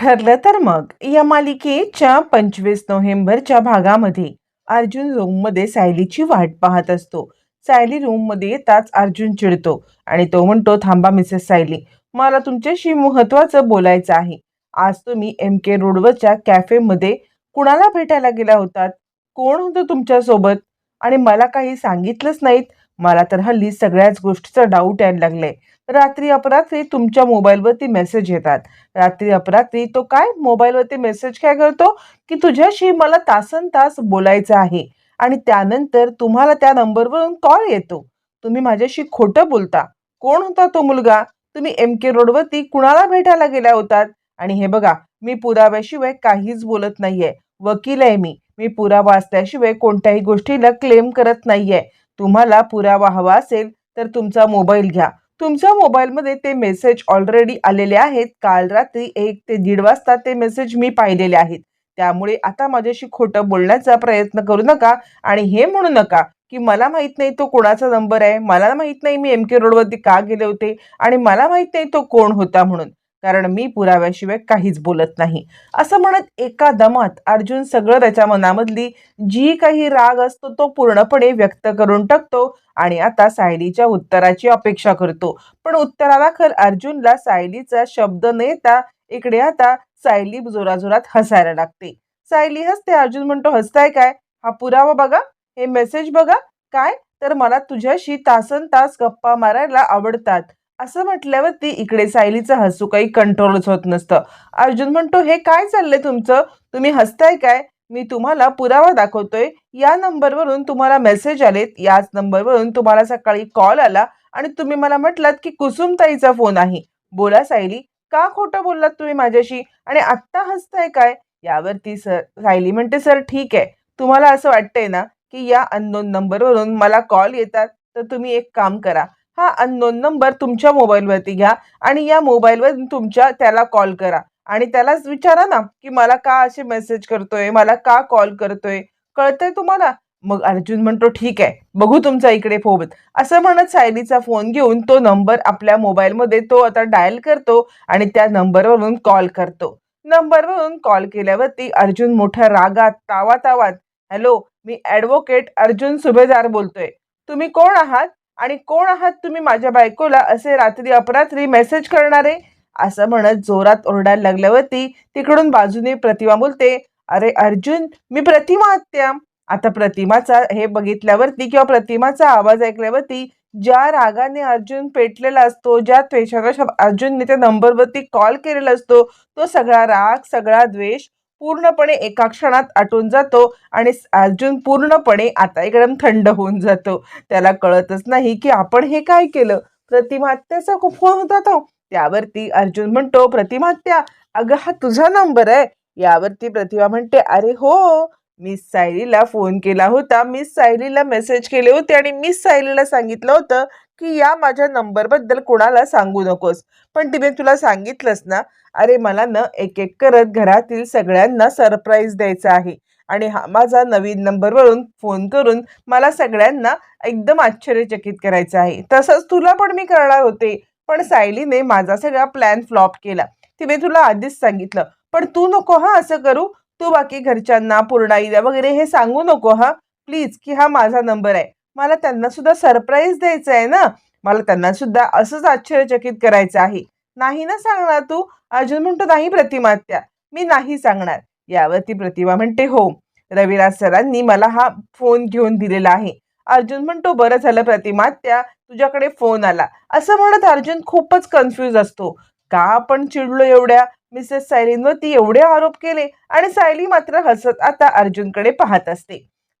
ठरलं तर मग. या मालिकेच्या पंचवीस नोव्हेंबरच्या भागामध्ये अर्जुन रूममध्ये सायलीची वाट पाहत असतो. सायली रूममध्ये येताच अर्जुन चिडतो आणि तो म्हणतो थांबा मिसेस सायली मला तुमच्याशी महत्त्वाचं बोलायचं आहे. आज तुम्ही एम के रोडवरच्या कॅफेमध्ये कुणाला भेटायला गेला होतात? कोण होतं तुमच्यासोबत? आणि मला काही सांगितलंच नाहीत. मला तर हल्ली सगळ्याच गोष्टीचा डाऊट यायला लागलाय. रात्री अपरात्री तुमच्या मोबाईलवरती मेसेज येतात. रात्री अपरात्री तो काय? मोबाईलवरती मेसेज काय करतो? की तुझ्याशी मला तासन तास बोलायचं आहे. आणि त्यानंतर तुम्हाला त्या नंबरवरून कॉल येतो. तुम्ही माझ्याशी खोटं बोलता. कोण होता तो मुलगा? तुम्ही एम के रोडवरती कुणाला भेटायला गेल्या होतात? आणि हे बघा मी पुराव्याशिवाय काहीच बोलत नाहीये. वकील आहे मी. मी पुरावा असल्याशिवाय कोणत्याही गोष्टीला क्लेम करत नाहीये. तुम्हाला पुरावा हवा असेल तर तुमचा मोबाईल घ्या. तुमच्या मोबाईलमध्ये ते मेसेज ऑलरेडी आलेले आहेत. काल रात्री एक ते दीड वाजता ते मेसेज मी पाहिलेले आहेत. त्यामुळे आता माझ्याशी खोटं बोलण्याचा प्रयत्न करू नका आणि हे म्हणू नका की मला माहीत नाही तो कोणाचा नंबर आहे. मला माहीत नाही मी एम के रोडवरती का गेले होते आणि मला माहीत नाही तो कोण होता म्हणून. कारण मी पुराव्याशिवाय काहीच बोलत नाही. असं म्हणत एका दमात अर्जुन सगळं त्याच्या मनामधली जी काही राग असतो तो पूर्णपणे व्यक्त करून टाकतो आणि आता सायलीच्या उत्तराची अपेक्षा करतो. पण उत्तरादाखल अर्जुनला सायलीचा शब्द न येता इकडे आता सायली जोराजोरात हसायला लागते. सायली हसते अर्जुन म्हणतो हसताय काय? हा पुरावा बघा हे मेसेज बघा. काय? तर मला तुझ्याशी तासन तास गप्पा मारायला आवडतात. असं म्हटल्यावरती इकडे सायलीचं हसू काही कंट्रोलच होत नसतं. अर्जुन म्हणतो हे काय चाललंय तुमचं? तुम्ही हसताय काय? मी तुम्हाला पुरावा दाखवतोय. या नंबरवरून तुम्हाला मेसेज आलेत. याच नंबरवरून तुम्हाला सकाळी कॉल आला आणि तुम्ही मला म्हटलात की कुसुमताईचा फोन आहे. बोला सायली का खोटं बोललात तुम्ही माझ्याशी? आणि आत्ता हसताय काय? यावरती सर सायली म्हणते सर ठीक आहे. तुम्हाला असं वाटतंय ना की या अननोन नंबरवरून मला कॉल येतात? तर तुम्ही एक काम करा. हा अननोन नंबर तुमच्या मोबाईलवरती घ्या आणि या मोबाईलवर तुमच्या त्याला कॉल करा. आणि त्यालाच विचारा ना की मला का असे मेसेज करतोय मला का कॉल करतोय कळतंय तुम्हाला? मग अर्जुन म्हणतो ठीक आहे बघू तुमचा इकडे फोन. असं म्हणत सायलीचा फोन घेऊन तो नंबर आपल्या मोबाईलमध्ये तो आता डायल करतो आणि त्या नंबरवरून कॉल करतो. नंबरवरून कॉल केल्यावरती अर्जुन मोठ्या रागात तावा तावात हॅलो मी ॲडव्होकेट अर्जुन सुभेदार बोलतोय. तुम्ही कोण आहात? आणि कोण आहात तुम्ही माझ्या बायकोला असे रात्री अपरात्री मेसेज करणारे? असं म्हणत जोरात ओरडायला लागल्यावरती तिकडून बाजूने प्रतिमा बोलते अरे अर्जुन मी प्रतिमा हत्या. आता प्रतिमाचा हे बघितल्यावरती किंवा प्रतिमाचा आवाज ऐकल्यावरती ज्या रागाने अर्जुन पेटलेला असतो ज्या त्वेषाकशा अर्जुनने त्या नंबरवरती कॉल केलेला असतो तो सगळा राग सगळा द्वेष पूर्णपणे एका क्षणात आटून जातो आणि अर्जुन पूर्णपणे आता एकदम थंड होऊन जातो. त्याला कळतच नाही की आपण हे काय केलं? प्रतिमात्याचा खूप फोन होता तो. त्यावरती अर्जुन म्हणतो प्रतिमात्या अगं हा तुझा नंबर आहे. यावरती प्रतिभा म्हणते अरे हो मिस सायलीला फोन केला होता. मिस सायलीला मेसेज केले होते आणि मिस सायलीला सांगितलं होतं की या माझ्या नंबरबद्दल कोणाला सांगू नकोस. पण तिने तुला सांगितलंस ना अरे मला न एक एक करत घरातील सगळ्यांना सरप्राईज द्यायचा आहे. आणि हा माझा नवीन नंबरवरून फोन करून मला सगळ्यांना एकदम आश्चर्यचकित करायचं आहे. तसंच तुला पण मी करणार होते. पण सायलीने माझा सगळा प्लॅन फ्लॉप केला. तिने तुला आधीच सांगितलं. पण तू नको हा असं करू. तू बाकी घरच्यांना पूर्णाईला वगैरे हे सांगू नको हा. प्लीज की हा माझा नंबर आहे. मला त्यांना सुद्धा सरप्राईज द्यायचं आहे ना? मला त्यांना सुद्धा असंच आश्चर्यचकित करायचं आहे. नाही ना सांगणार तू? अर्जुन म्हणतो नाही प्रतिमात्या मी नाही सांगणार. यावरती प्रतिमा म्हणते हो. रविराज सरांनी मला हा फोन घेऊन दिलेला आहे. अर्जुन म्हणतो बरं झालं प्रतिमात्या तुझ्याकडे फोन आला. असं म्हणत अर्जुन खूपच कन्फ्यूज असतो. का आपण चिडलो एवढ्या? मिसेस सायलींवरती एवढे आरोप केले? आणि सायली मात्र हसत आता अर्जुनकडे पाहत असते.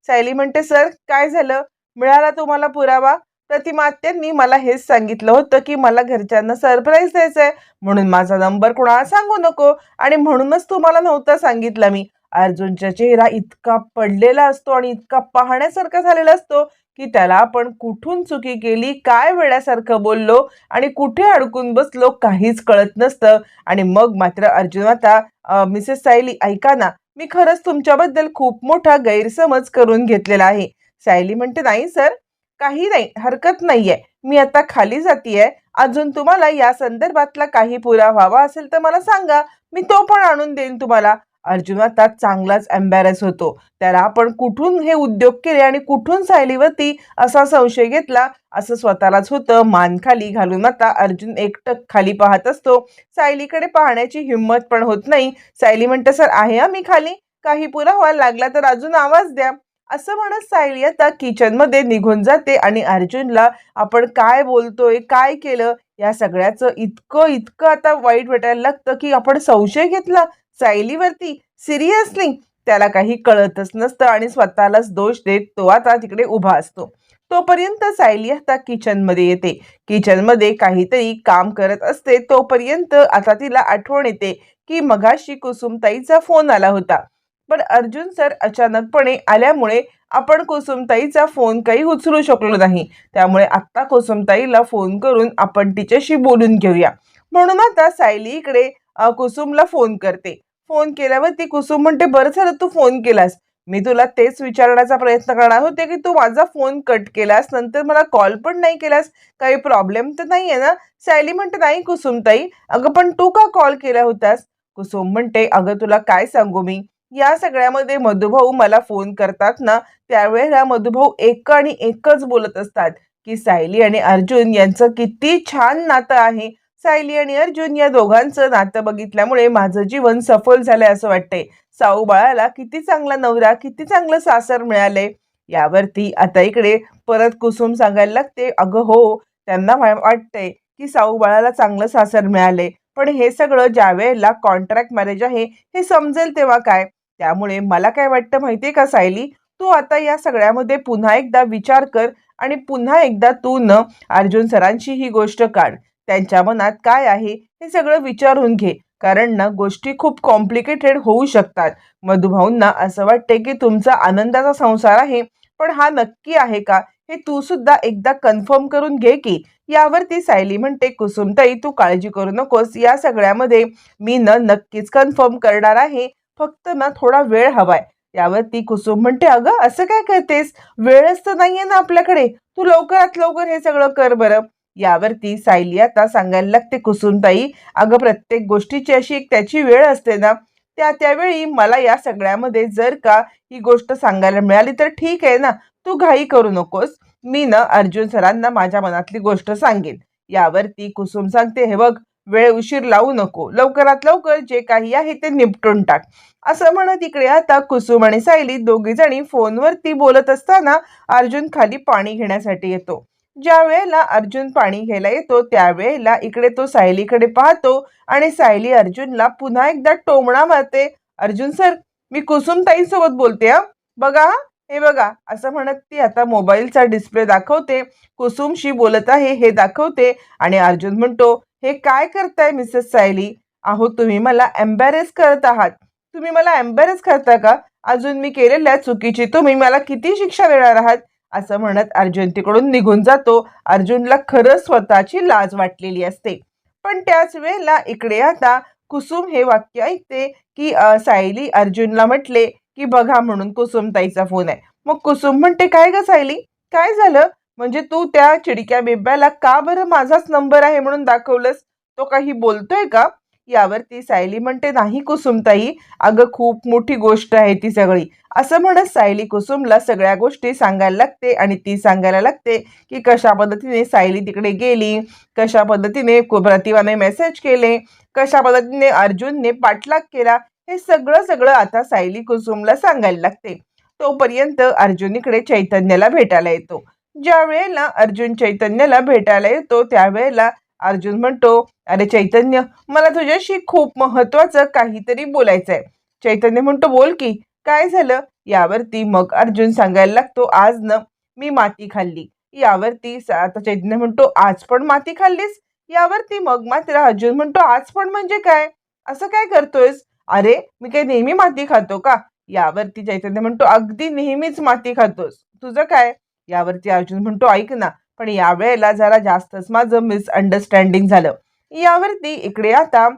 सायली म्हणते सर काय झालं? मिळाला तुम्हाला पुरावा? प्रतिमात्यांनी मला हेच सांगितलं होतं की मला घरच्यांना सरप्राईज द्यायचं आहे म्हणून माझा नंबर कोणाला सांगू नको? आणि म्हणूनच तुम्हाला नव्हता सांगितला मी. अर्जुनचा चेहरा इतका पडलेला असतो आणि इतका पाहण्यासारखा झालेला असतो की त्याला आपण कुठून चुकी केली काय वेळासारखं बोललो आणि कुठे अडकून बसलो काहीच कळत नसतं. आणि मग मात्र अर्जुन आता मिसेस सायली ऐका ना मी खरंच तुमच्याबद्दल खूप मोठा गैरसमज करून घेतलेला आहे. सायली म्हणते नाही सर काही नाही हरकत नाहीये. मी आता खाली जातीये. अजून तुम्हाला या संदर्भातला काही पुरावा हवा असेल तर मला सांगा. मी तो पण आणून देईन तुम्हाला. अर्जुन आता चांगलाच एम्बॅरेस होतो. त्याला आपण कुठून हे उद्योग केले आणि कुठून सायलीवरती असा संशय घेतला? असं स्वतःलाच होतं. मान खाली घालून आता अर्जुन एकटक खाली पाहत असतो. सायलीकडे पाहण्याची हिंमत पण होत नाही. सायली म्हणते सर आहे मी खाली. काही पुरावा लागला तर अजून आवाज द्या. असं म्हणत सायली आता किचनमध्ये निघून जाते आणि अर्जुनला आपण काय बोलतोय काय केलं या सगळ्याचं इतकं इतकं आता वाईट वाटायला लागतं की आपण संशय घेतला सायलीवरती. सिरियसली त्याला काही कळतच नसतं आणि स्वतःलाच दोष देत तो आता तिकडे उभा असतो. तोपर्यंत सायली आता किचनमध्ये येते. किचनमध्ये काहीतरी काम करत असते. तोपर्यंत आता तिला आठवण येते की मगाशी कुसुमताईचा फोन आला होता. पण अर्जुन सर अचानकपणे आल्यामुळे आपण कुसुमताईचा फोन काही उचलू शकलो नाही. त्यामुळे आत्ता कुसुमताईला फोन करून आपण तिच्याशी बोलून घेऊया. म्हणून आता सायली इकडे कुसुमला फोन करते. फोन केल्यावर ती कुसुम म्हणते बरं झालं तू फोन केलास. मी तुला तेच विचारण्याचा प्रयत्न करणार होते की तू माझा फोन कट केलास नंतर मला कॉल पण नाही केलास. काही प्रॉब्लेम तर नाही आहे ना? सायली म्हणते नाही कुसुमताई. अगं पण तू का कॉल केला होतास? कुसुम म्हणते अगं तुला काय सांगू मी? या सगळ्यामध्ये मधुभाऊ मला फोन करतात ना त्यावेळेला मधुभाऊ एक आणि एकच बोलत असतात की सायली आणि अर्जुन यांचं किती छान नातं आहे. सायली आणि अर्जुन या दोघांचं नातं बघितल्यामुळे माझं जीवन सफल झालंय असं वाटतंय. साऊ बाळाला किती चांगला नवरा किती चांगलं सासर मिळालंय यावरती आता इकडे परत कुसुम सांगायला लागते. अगं हो त्यांना वाटतंय की साऊ बाळाला चांगलं सासर मिळालंय. पण हे सगळं ज्या वेळेला कॉन्ट्रॅक्ट मॅरेज आहे हे समजेल तेव्हा काय? त्यामुळे मला काय वाटतं माहितीये का सायली? तू आता या सगळ्यामध्ये पुन्हा एकदा विचार कर आणि पुन्हा एकदा तू न अर्जुन सरांची ही गोष्ट काढ. त्यांच्या मनात काय आहे हे सगळं विचारून घे. कारण ना गोष्टी खूप कॉम्प्लिकेटेड होऊ शकतात. मधुभाऊंना असं वाटते की तुमचा आनंदाचा संसार आहे पण हा नक्की आहे का? हे तू सुद्धा एकदा कन्फर्म करून घे की. यावरती सायली म्हणते कुसुमताई तू काळजी करू नकोस. या सगळ्यामध्ये मी न नक्कीच कन्फर्म करणार आहे. फक्त ना थोडा वेळ हवाय. यावरती कुसुम म्हणते अगं असं काय करतेस? वेळच तर नाहीये ना आपल्याकडे. तू लवकरात लवकर हे सगळं कर बरं. यावरती सायली आता सांगायला लागते कुसुमताई अगं प्रत्येक गोष्टीची अशी एक त्याची वेळ असते ना. त्या त्यावेळी मला या सगळ्यामध्ये जर का ही गोष्ट सांगायला मिळाली तर ठीक आहे ना. तू घाई करू नकोस. मी ना अर्जुन सरांना माझ्या मनातली गोष्ट सांगेन. यावरती कुसुम सांगते हे बघ वेळ उशीर लावू नको. लवकरात लवकर जे काही आहे ते निपटून टाक. असं म्हणत इकडे आता कुसुम आणि सायली दोघी जणी फोनवरती बोलत असताना अर्जुन खाली पाणी घेण्यासाठी येतो. ज्या वेळेला अर्जुन पाणी घ्यायला येतो त्यावेळेला इकडे तो सायलीकडे पाहतो आणि सायली अर्जुनला पुन्हा एकदा टोमणा मारते. अर्जुन सर मी कुसुमताईसोबत बोलते हा. बघा हे बघा असं म्हणत ती आता मोबाईलचा डिस्प्ले दाखवते. कुसुमशी बोलत आहे हे दाखवते आणि अर्जुन म्हणतो हे काय करताय मिसेस सायली? अहो तुम्ही मला एम्बॅरेस करत आहात. तुम्ही मला एम्बॅरेस करता का? अजून मी केलेल्या चुकीची तुम्ही मला किती शिक्षा देणार आहात? असं म्हणत अर्जुन तिकडून निघून जातो. अर्जुनला खरं स्वतःची लाज वाटलेली असते. पण त्याच वेळेला इकडे आता कुसुम हे वाक्य ऐकते की सायली अर्जुनला म्हटले की बघा म्हणून कुसुमताईचा फोन आहे. मग कुसुम म्हणते काय ग सायली? काय झालं? म्हणजे तू त्या चिडक्या बिब्याला का बरं माझाच नंबर आहे म्हणून दाखवलंस? तो काही बोलतोय का? यावरती सायली म्हणते नाही कुसुमताई. अगं खूप मोठी गोष्ट आहे ती सगळी. असं म्हणत सायली कुसुमला सगळ्या गोष्टी सांगायला लागते आणि ती सांगायला लागते की कशा पद्धतीने सायली तिकडे गेली कशा पद्धतीने प्रतिभाने मेसेज केले कशा पद्धतीने अर्जुनने पाठलाग केला हे सगळं सगळं आता सायली कुसुमला सांगायला लागते. तोपर्यंत अर्जुन इकडे चैतन्याला भेटायला येतो. ज्या वेळेला अर्जुन चैतन्याला भेटायला येतो त्यावेळेला अर्जुन म्हणतो अरे चैतन्य मला तुझ्याशी खूप महत्वाचं काहीतरी बोलायचं आहे चैतन्य म्हणतो बोल की काय झालं? यावरती मग अर्जुन सांगायला लागतो आज न मी माती खाल्ली. यावरती आता चैतन्य म्हणतो आज पण माती खाल्लीस? यावरती मग मात्र अर्जुन म्हणतो आज पण म्हणजे काय? असं काय करतोयस? अरे मी काय नेहमी माती खातो का? यावरती चैतन्य म्हणतो अगदी नेहमीच माती खातोस. तुझं काय? यावरती अर्जुन म्हणतो ऐक ना पण यावेळेला जरा जास्तच माझं मिसअंडरस्टँडिंग झालं. यावरती इकडे आता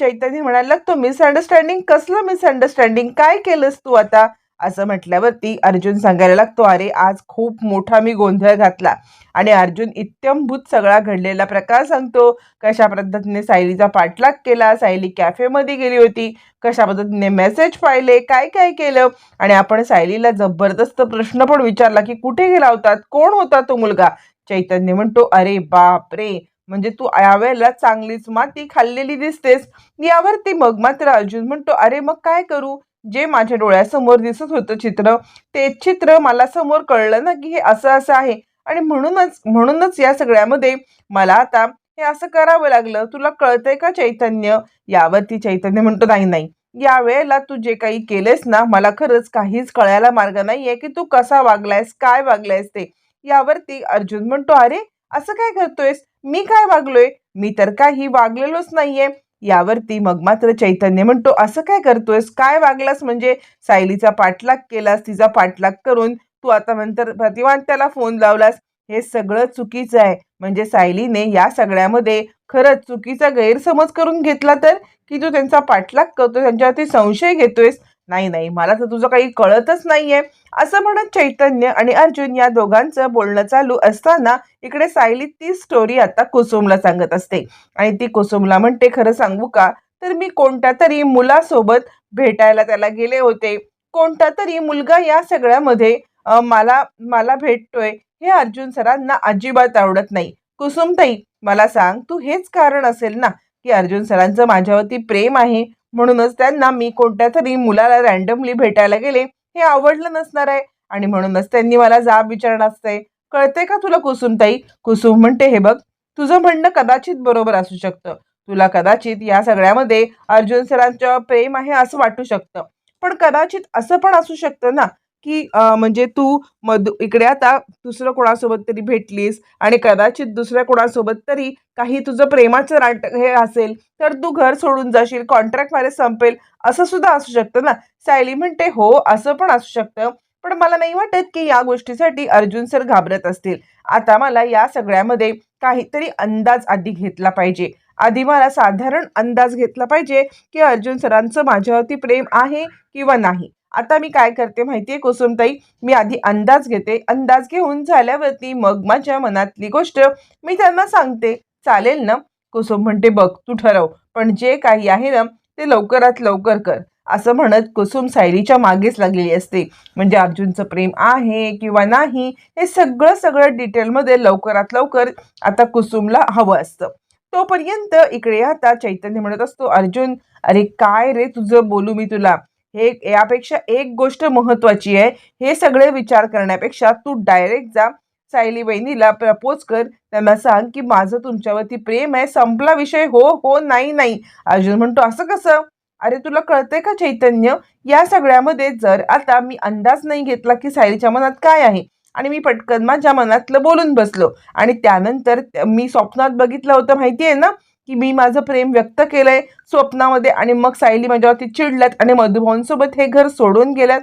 चैतन्य म्हणायला लागतो मिसअंडरस्टँडिंग कसलं मिसअंडरस्टँडिंग काय केलंस तू आता? असं म्हटल्यावरती अर्जुन सांगायला लागतो अरे आज खूप मोठा मी गोंधळ घातला. आणि अर्जुन इत्यंभूत सगळा घडलेला प्रकार सांगतो. कशा पद्धतीने सायलीचा पाठलाग केला सायली कॅफेमध्ये गेली होती कशा पद्धतीने मेसेज पाहिले काय काय केलं? आणि आपण सायलीला जबरदस्त प्रश्न पण विचारला की कुठे गेला होता? कोण होता तो मुलगा? चैतन्य म्हणतो अरे बाप रे म्हणजे तू यावेळेला चांगलीच माती खाल्लेली दिसतेस. यावरती मग मात्र अर्जुन म्हणतो अरे मग काय करू? जे माझ्या डोळ्यासमोर दिसत होतं चित्र ते चित्र मला समोर कळलं ना की हे असं असं आहे. आणि म्हणूनच म्हणूनच या सगळ्यामध्ये मला आता हे असं करावं लागलं. तुला कळतंय का चैतन्य? यावरती चैतन्य म्हणतो नाही नाही. या वेळेला तू जे काही केलेस ना मला खरंच काहीच कळायला मार्ग नाहीये की तू कसा वागलायस काय वागलायस ते. यावरती अर्जुन म्हणतो अरे असं काय करतोयस? मी काय वागलोय? मी तर काही वागलेलोच नाहीये. यावरती मग मात्र चैतन्य म्हणतो असं काय करतोयस? काय वागलास? म्हणजे सायलीचा पाठलाग केलास तिचा पाठलाग करून तू आता नंतर प्रतिवान त्याला फोन लावलास? हे सगळं चुकीचं आहे. म्हणजे सायलीने या सगळ्यामध्ये खरंच चुकीचा गैरसमज करून घेतला तर? की तू त्यांचा पाठलाग करतो त्यांच्यावरती संशय घेतोयस? नाही नाही मला तर तुझं काही कळतच नाहीये. असं म्हणत चैतन्य आणि अर्जुन या दोघांचं बोलणं चालू असताना इकडे सायली ती स्टोरी आता कुसुमला सांगत असते. आणि ती कुसुमला म्हणते खरं सांगू का? तर मी कोणत्या तरी मुलासोबत भेटायला त्याला गेले होते. कोणता तरी मुलगा या सगळ्यामध्ये मला मला भेटतोय. हे अर्जुन सरांना अजिबात आवडत नाही. कुसुमताई मला सांग तू हेच कारण असेल ना की अर्जुन सरांचं माझ्यावरती प्रेम आहे? म्हणूनच त्यांना मी कोणत्या तरी मुलाला रँडमली भेटायला गेले हे आवडलं नसणार आहे. आणि म्हणूनच त्यांनी मला जाब विचारणार असते. कळते का तुला कुसुम ताई कुसुम म्हणते हे बघ तुझं म्हणणं कदाचित बरोबर असू शकतं. तुला कदाचित या सगळ्यामध्ये अर्जुन सरांचं प्रेम आहे असं वाटू शकतं. पण कदाचित असं पण असू शकतं ना. की म्हणजे तू मधु इकडे आता दुसरं कोणासोबत तरी भेटलीस आणि कदाचित दुसऱ्या कोणासोबत तरी काही तुझं प्रेमाचं नाट हे असेल तर तू घर सोडून जाशील कॉन्ट्रॅक्ट मॅरेज संपेल असं सुद्धा असू शकतं ना. सायली म्हणते हो असं पण असू शकतं. पण मला नाही वाटत की या गोष्टीसाठी अर्जुन सर घाबरत असतील. आता मला या सगळ्यामध्ये काहीतरी अंदाज आधी घेतला पाहिजे. आधी मला साधारण अंदाज घेतला पाहिजे की अर्जुन सरांचं माझ्यावरती प्रेम आहे किंवा नाही. आता मी काय करते माहितीये कुसुमताई? मी आधी अंदाज घेते. अंदाज घेऊन झाल्यावरती मग माझ्या मनातली गोष्ट मी त्यांना सांगते. चालेल ना? कुसुम म्हणते बघ तू ठरव. पण जे काही आहे ना ते लवकरात लवकर कर. असं म्हणत कुसुम सायलीच्या मागेच लागलेली असते. म्हणजे अर्जुनचं प्रेम आहे किंवा नाही हे सगळं सगळं डिटेलमध्ये लवकरात लवकर आता कुसुमला हवं असतं. तोपर्यंत इकडे आता चैतन्य म्हणत असतो अर्जुन अरे काय रे तुझं बोलू मी तुला? हे यापेक्षा एक गोष्ट महत्वाची आहे. हे सगळे विचार करण्यापेक्षा तू डायरेक्ट जा. सायली बहिणीला प्रपोज कर. त्यांना सांग की माझं तुमच्यावरती प्रेम आहे. संपला विषय. हो हो नाही नाही. अर्जुन म्हणतो असं कसं? अरे तुला कळतंय का चैतन्य? या सगळ्यामध्ये जर आता मी अंदाज नाही घेतला की सायलीच्या मनात काय आहे. आणि मी पटकन माझ्या मनातलं बोलून बसलो. आणि त्यानंतर मी स्वप्नात बघितलं होतं माहिती आहे ना? की मी माझं प्रेम व्यक्त केलंय स्वप्नामध्ये आणि मग सायली माझ्यावरती चिडल्यात आणि मधुभावांसोबत हे घर सोडून गेल्यात.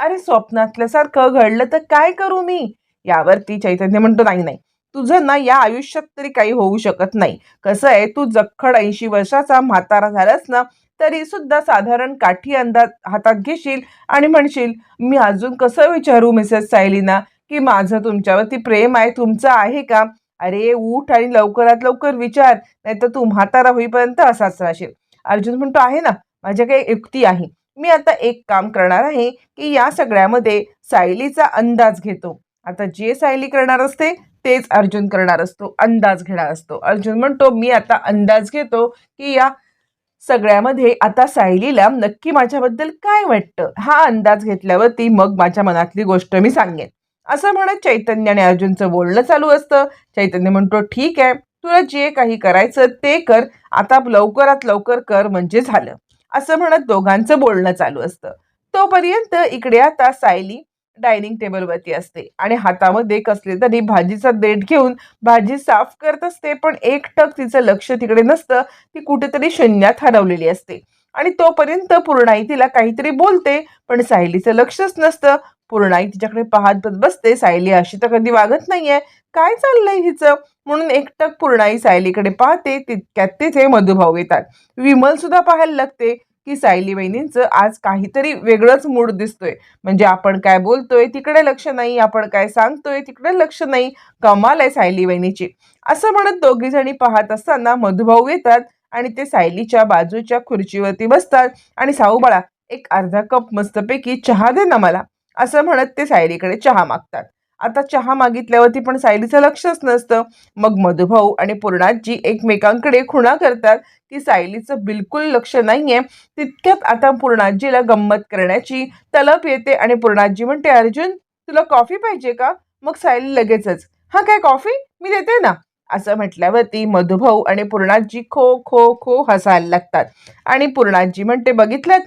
अरे स्वप्नातल्यासारखं घडलं तर काय करू मी? यावरती चैतन्य म्हणतो नाही नाही तुझं ना या आयुष्यात तरी काही होऊ शकत नाही. कसं आहे तू जखड ऐंशी वर्षाचा म्हातारा झालास ना तरी सुद्धा साधारण काठी अंदाज हातात घेशील आणि म्हणशील मी अजून कसं विचारू मिसेस सायलीना की माझं तुमच्यावरती प्रेम आहे तुमचं आहे का? अरे उठ आणि लवकरात लवकर विचार नाही तर तू म्हातारा होईपर्यंत असाच राहशील. अर्जुन म्हणतो आहे ना माझ्या काही युक्ती आहे. मी आता एक काम करणार आहे की या सगळ्यामध्ये सायलीचा अंदाज घेतो. आता जे सायली करणार असते तेच अर्जुन करणार असतो अंदाज घेणार असतो. अर्जुन म्हणतो मी आता अंदाज घेतो की या सगळ्यामध्ये आता सायलीला नक्की माझ्याबद्दल काय वाटतं? हा अंदाज घेतल्यावरती मग माझ्या मनातली गोष्ट मी सांगेन. असं म्हणत चैतन्य आणि अर्जुनचं बोलणं चालू असतं. चैतन्य म्हणतो ठीक आहे तुला जे काही करायचं ते कर आता लवकरात लवकर कर म्हणजे झालं. असं म्हणत दोघांचं बोलणं चालू असतं. तोपर्यंत इकडे आता सायली डायनिंग टेबलवरती असते आणि हातामध्ये कसले तरी भाजीचा देठ घेऊन भाजी साफ करत असते पण एकटक तिचं लक्ष तिकडे नसतं. ती कुठेतरी शून्यात हरवलेली असते. आणि तोपर्यंत पूर्णाई तिला काहीतरी बोलते पण सायलीचं लक्षच नसतं. पूर्णाई तिच्याकडे पाहत बसते सायली अशी तर कधी वागत नाहीये. काय चाललंय हिचं? म्हणून एकटक पूर्णाई सायलीकडे पाहते तितक्यात तिथे मधुभाऊ येतात. विमल सुद्धा पाहायला लागते की सायली बहिणींचं आज काहीतरी वेगळंच मूड दिसतोय. म्हणजे आपण काय बोलतोय तिकडे लक्ष नाही आपण काय सांगतोय तिकडे लक्ष नाही. कमाल आहे सायली बहिणीची असं म्हणत दोघी जणी पाहत असताना मधुभाऊ येतात आणि ते सायलीच्या बाजूच्या खुर्चीवरती बसतात. आणि साऊ बाळा एक अर्धा कप मस्तपैकी चहा दे ना मला. असं म्हणत ते सायलीकडे चहा मागतात. आता चहा मागितल्यावरती पण सायलीचं लक्षच नसतं. मग मधुभाऊ आणि पूर्णाजी एकमेकांकडे खुणा करतात की सायलीचं बिलकुल लक्ष नाहीये. तितक्यात आता पूर्णाजीला गंमत करण्याची तलप येते आणि पूर्णाजी म्हणते अर्जुन तुला कॉफी पाहिजे का? मग सायली लगेचच हा काय कॉफी? मी देते ना. असं म्हटल्यावरती मधुभाऊ आणि पूर्णाजी खो खो खो हसायला लागतात. आणि पूर्णाजी म्हणते बघितलं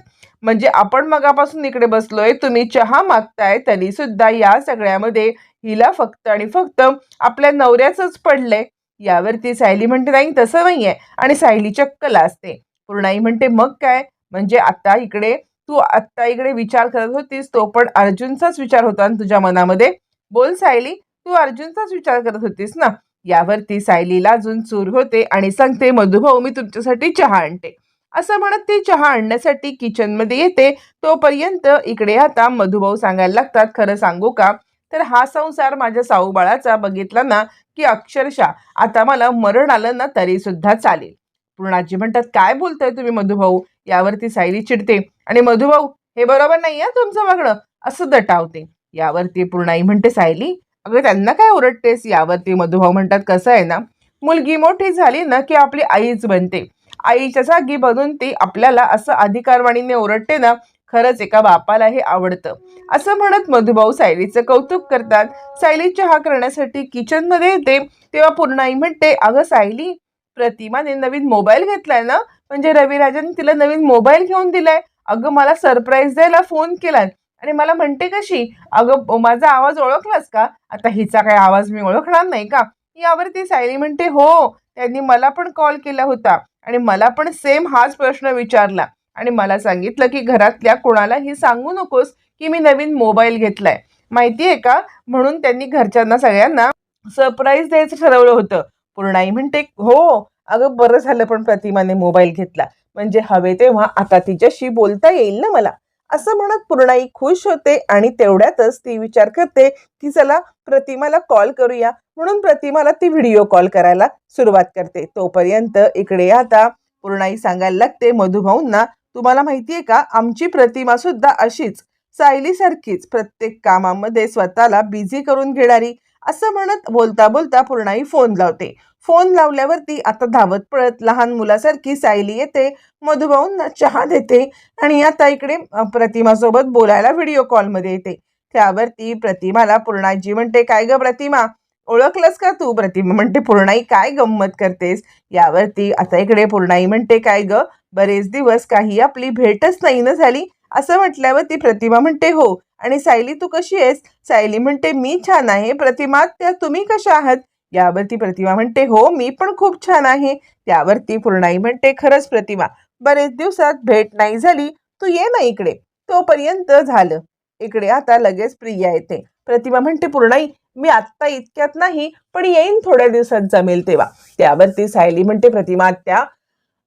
म्हणजे आपण मगापासून इकडे बसलोय तुम्ही चहा मागताय तरी सुद्धा या सगळ्यामध्ये हिला फक्त आणि फक्त आपल्या नवऱ्याचंच पडलंय. यावरती सायली म्हणते नाही तसं नाही आहे आणि सायली चक्क लाजते. पूर्णाई म्हणते मग काय? म्हणजे आता इकडे तू आत्ता इकडे विचार करत होतीस तो पण अर्जुनचाच विचार होता तुझ्या मनामध्ये? बोल सायली तू अर्जुनचाच विचार करत होतीस ना? यावरती सायलीला अजून चूर होते आणि सांगते मधुभाऊ मी तुमच्यासाठी चहा आणते. असं म्हणत ती चहा आणण्यासाठी किचनमध्ये येते. तोपर्यंत इकडे आता मधुभाऊ सांगायला लागतात खरं सांगू का? तर हा संसार माझ्या साऊबाळाचा बघितला ना की अक्षरशः आता मला मरण आलं ना तरी सुद्धा चालेल. पूर्णाजी म्हणतात काय बोलताय तुम्ही मधुभाऊ? यावरती सायली चिडते आणि मधुभाऊ हे बरोबर नाही आहे तुमचं वागणं असं दटावते. यावरती पूर्णाई म्हणते सायली अगं त्यांना काय ओरडतेस? यावरती मधुभाऊ म्हणतात कसं आहे ना मुलगी मोठी झाली ना की आपली आईच बनते. आईच्या जागी बनून ती आपल्याला असं अधिकारवाणीने ओरडते ना खरंच एका बापाला हे आवडतं. असं म्हणत मधुभाऊ सायलीचं कौतुक करतात. सायली चहा करण्यासाठी किचनमध्ये येते. तेव्हा पूर्णाई म्हणते अगं सायली प्रतिमाने नवीन मोबाईल घेतलाय ना? म्हणजे रविराजन तिला नवीन मोबाईल घेऊन दिलाय. अगं मला सरप्राईज द्यायला फोन केलाय. आणि मला म्हणते कशी? अगं माझा आवाज ओळखलास का? आता हिचा काय आवाज मी ओळखणार नाही का? यावरती सायली म्हणते हो त्यांनी मला पण कॉल केला होता. आणि मला पण सेम हाच प्रश्न विचारला. आणि मला सांगितलं की घरातल्या कोणालाही सांगू नकोस की मी नवीन मोबाईल घेतलाय. माहिती आहे का? म्हणून त्यांनी घरच्यांना सगळ्यांना सरप्राईज द्यायचं ठरवलं होतं. पूर्णाई म्हणते हो अगं बरं झालं पण प्रतिमाने मोबाईल घेतला. म्हणजे हवे तेव्हा आता तिच्याशी बोलता येईल ना मला? असं म्हणत पूर्णाई खुश होते आणि तेवढ्यातच ती विचार करते की चला प्रतिमाला कॉल करूया. म्हणून प्रतिमाला ती व्हिडिओ कॉल करायला सुरुवात करते. तोपर्यंत इकडे आता पूर्णाई सांगायला लागते मधुभाऊंना तुम्हाला माहिती आहे का? आमची प्रतिमा सुद्धा अशीच सायलीसारखीच प्रत्येक कामामध्ये स्वतःला बिझी करून घेणारी. असं म्हणत बोलता बोलता पूर्णाई फोन लावते. फोन लावल्यावरती आता धावत पळत लहान मुलासारखी सायली येते मधुभाऊंना चहा देते आणि आता इकडे प्रतिमासोबत बोलायला व्हिडिओ कॉलमध्ये येते. त्यावरती प्रतिमाला पूर्णाजी म्हणते काय ग प्रतिमा? ओळखलंस का तू? प्रतिमा म्हणते पूर्णाई काय गंमत करतेस? यावरती आता इकडे पूर्णाई म्हणते काय ग? बरेच दिवस काही आपली भेटच नाही ना झाली. असं म्हटल्यावर ती प्रतिमा म्हणते हो. आणि सायली तू कशी आहेस? सायली म्हणते मी छान आहे. प्रतिमा त्या तुम्ही कशा आहात? यावरती प्रतिमा म्हणते हो मी पण खूप छान आहे. त्यावरती पूर्णाई म्हणते खरंच प्रतिमा बरेच दिवसात भेट नाही झाली तू ये ना इकडे. तोपर्यंत झालं. इकडे आता लगेच प्रिया येते. प्रतिमा म्हणते पूर्णाई मी आत्ता इतक्यात नाही पण येईन थोड्या दिवसात जमेल तेव्हा. त्यावरती सायली म्हणते प्रतिमा त्या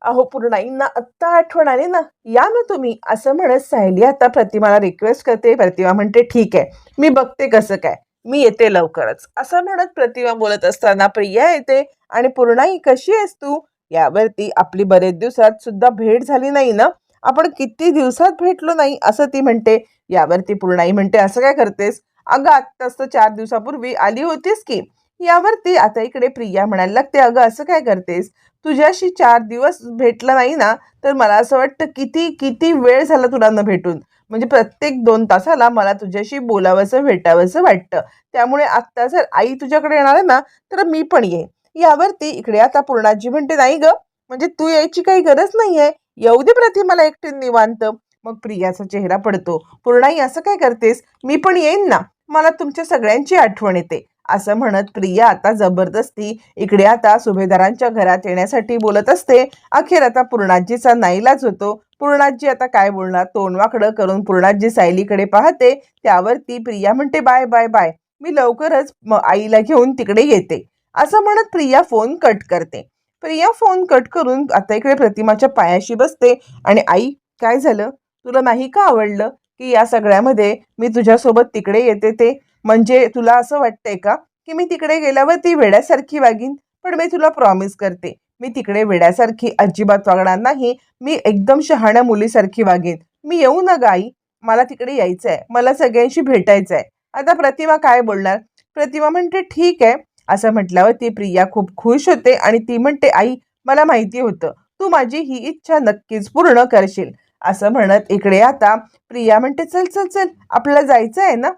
अहो पूर्णाईंना आत्ता आठवण आली ना या ना तुम्ही. असं म्हणत सायली आता प्रतिमाला रिक्वेस्ट करते. प्रतिमा म्हणते ठीक आहे मी बघते कसं काय. मी येते लवकरच असं म्हणत प्रतिमा बोलत असताना प्रिया येते आणि पूर्णाई कशी आहेस तू? यावरती आपली बरेच दिवसात सुद्धा भेट झाली नाही ना? आपण किती दिवसात भेटलो नाही असं ती म्हणते. यावरती पूर्णाई म्हणते असं काय करतेस? अगं आत्ताच तर चार दिवसापूर्वी आली होतीस की? यावरती आता इकडे प्रिया म्हणायला लागते अगं असं काय करतेस? तुझ्याशी चार दिवस भेटला नाही ना? तर मला असं वाटतं किती किती वेळ झाला तुला न भेटून? म्हणजे प्रत्येक दोन तासाला मला तुझ्याशी बोलावंसं भेटावंसं वाटतं. त्यामुळे आत्ता जर आई तुझ्याकडे येणार आहे ना तर मी पण येईन. यावरती इकडे आता पूर्णाजी म्हणते नाही ग म्हणजे तू यायची काही गरज नाही आहे येऊ दे प्रतिमाला एकटे निवांत. मग प्रियाचा चेहरा पडतो. पूर्णाई असं काय करतेस? मी पण येईन ना. मला तुमच्या सगळ्यांची आठवण येते. असं म्हणत प्रिया आता जबरदस्ती इकडे आता सुभेदारांच्या घरात येण्यासाठी बोलत असते. अखेर आता पूर्णाजीचा नाईलाज होतो. पूर्णाजी आता काय बोलणार? तोंडवाकडं करून पूर्णाजी सायलीकडे पाहते. त्यावर ती प्रिया म्हणते बाय बाय बाय. मी लवकरच म आईला घेऊन तिकडे येते. असं म्हणत प्रिया फोन कट करते. प्रिया फोन कट करून आता इकडे प्रतिमाच्या पायाशी बसते आणि आई काय झालं? तुला नाही का आवडलं की या सगळ्यामध्ये मी तुझ्यासोबत तिकडे येते ते? म्हणजे तुला असं वाटतंय का की मी तिकडे गेल्यावर ती वेड्यासारखी वागीन? पण मी तुला प्रॉमिस करते मी तिकडे वेड्यासारखी अजिबात वागणार नाही. मी एकदम शहाण्या मुलीसारखी वागेन. मी येऊ ना गाई मला तिकडे यायचं आहे मला सगळ्यांशी भेटायचं आहे आता प्रतिमा काय बोलणार? प्रतिमा म्हणते ठीक आहे. असं म्हटल्यावर ती प्रिया खूप खुश होते आणि ती म्हणते आई मला माहिती होतं तू माझी ही इच्छा नक्कीच पूर्ण करशील. असं म्हणत इकडे आता प्रिया म्हणते चल चल चल आपल्याला जायचं आहे ना?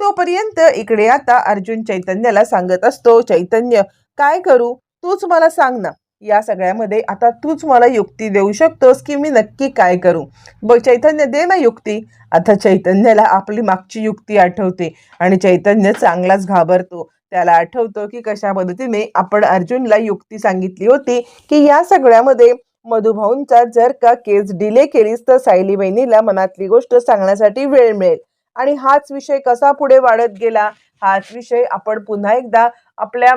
तोपर्यंत इकडे आता अर्जुन चैतन्याला सांगत असतो चैतन्य काय करू? तूच मला सांग ना. या सगळ्यामध्ये आता तूच मला युक्ती देऊ शकतोस की मी नक्की काय करू? ब चैतन्य दे ना युक्ती. आता चैतन्याला आपली मागची युक्ती आठवते आणि चैतन्य चांगलाच घाबरतो. त्याला आठवतं की कशा पद्धतीने आपण अर्जुनला युक्ती सांगितली होती की या सगळ्यामध्ये मधुभाऊंचा जर का केस डिले केलीस तर सायली बहिणीला मनातली गोष्ट सांगण्यासाठी वेळ मिळेल. आणि हाच विषय कसा पुढे वाढत गेला हाच विषय आपण पुन्हा एकदा आपल्या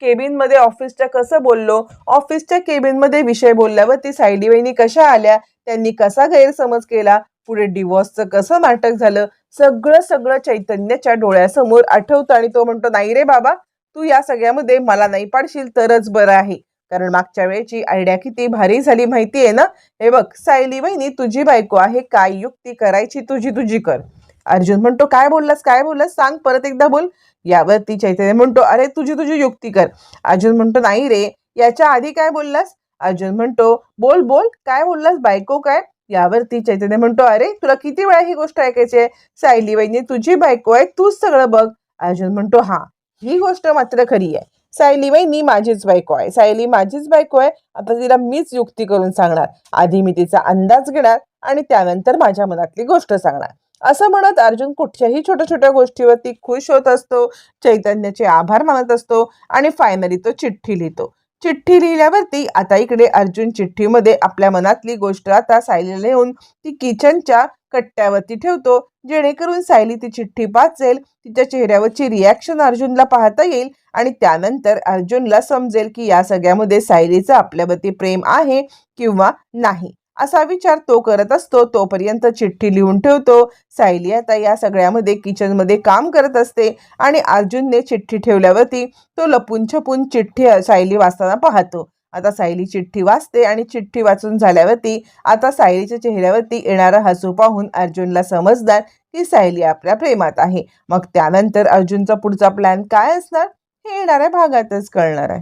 केबिनमध्ये ऑफिसच्या कसं बोललो ऑफिसच्या केबिनमध्ये विषय बोलल्यावरती सायली वहिनी कशा आल्या त्यांनी कसा गैरसमज केला पुढे डिवॉर्सचं कसं नाटक झालं सगळं सगळं चैतन्याच्या डोळ्यासमोर आठवतं आणि तो म्हणतो नाही रे बाबा तू या सगळ्यामध्ये मला नाही पाडशील तरच बरं आहे. कारण मागच्या वेळेची आयडिया किती भारी झाली माहिती आहे ना? हे बघ सायली वहिनी तुझी बायको आहे काय युक्ती करायची तुझी तुझी कर. अर्जुन म्हणतो काय बोललास? काय बोललास? सांग परत एकदा बोल. यावरती चैतन्य म्हणतो अरे तुझी तुझी युक्ती कर. अर्जुन म्हणतो नाही रे याच्या आधी काय बोललास? अर्जुन म्हणतो बोल बोल काय बोललास? बायको काय? यावरती चैतन्य म्हणतो अरे तुला किती वेळा ही गोष्ट ऐकायची आहे? सायली वहिनी तुझी बायको आहे तूच सगळं बघ. अर्जुन म्हणतो हा ही गोष्ट मात्र खरी आहे. सायली वहिनी माझीच बायको आहे. सायली माझीच बायको आहे. आता तिला मीच युक्ती करून सांगणार. आधी मी तिचा अंदाज घेणार आणि त्यानंतर माझ्या मनातली गोष्ट सांगणार. असं म्हणत अर्जुन कुठच्याही छोट्या छोट्या गोष्टीवरती खुश होत असतो चैतन्याचे आभार मानत असतो आणि फायनली तो चिठ्ठी लिहितो. चिठ्ठी लिहिल्यावरती आता इकडे अर्जुन चिठ्ठीमध्ये आपल्या मनातली गोष्ट आता सायलीला लिहून ती किचनच्या कट्ट्यावरती ठेवतो जेणेकरून सायली ती चिठ्ठी वाचेल तिच्या चेहऱ्यावरची रिॲक्शन अर्जुनला पाहता येईल आणि त्यानंतर अर्जुनला समजेल की या सगळ्यामध्ये सायलीचं आपल्यावरती प्रेम आहे किंवा नाही. असा विचार तो करत असतो. तोपर्यंत चिठ्ठी लिहून ठेवतो. सायली आता या सगळ्यामध्ये किचनमध्ये काम करत असते आणि अर्जुनने चिठ्ठी ठेवल्यावरती तो लपून छपून चिठ्ठी सायली वाचताना पाहतो. आता सायली चिठ्ठी वाचते आणि चिठ्ठी वाचून झाल्यावरती आता सायलीच्या चेहऱ्यावरती येणारा हसू पाहून अर्जुनला समजणार की सायली आपल्या प्रेमात आहे. मग त्यानंतर अर्जुनचा पुढचा प्लॅन काय असणार? हे येणाऱ्या भागातच कळणार आहे.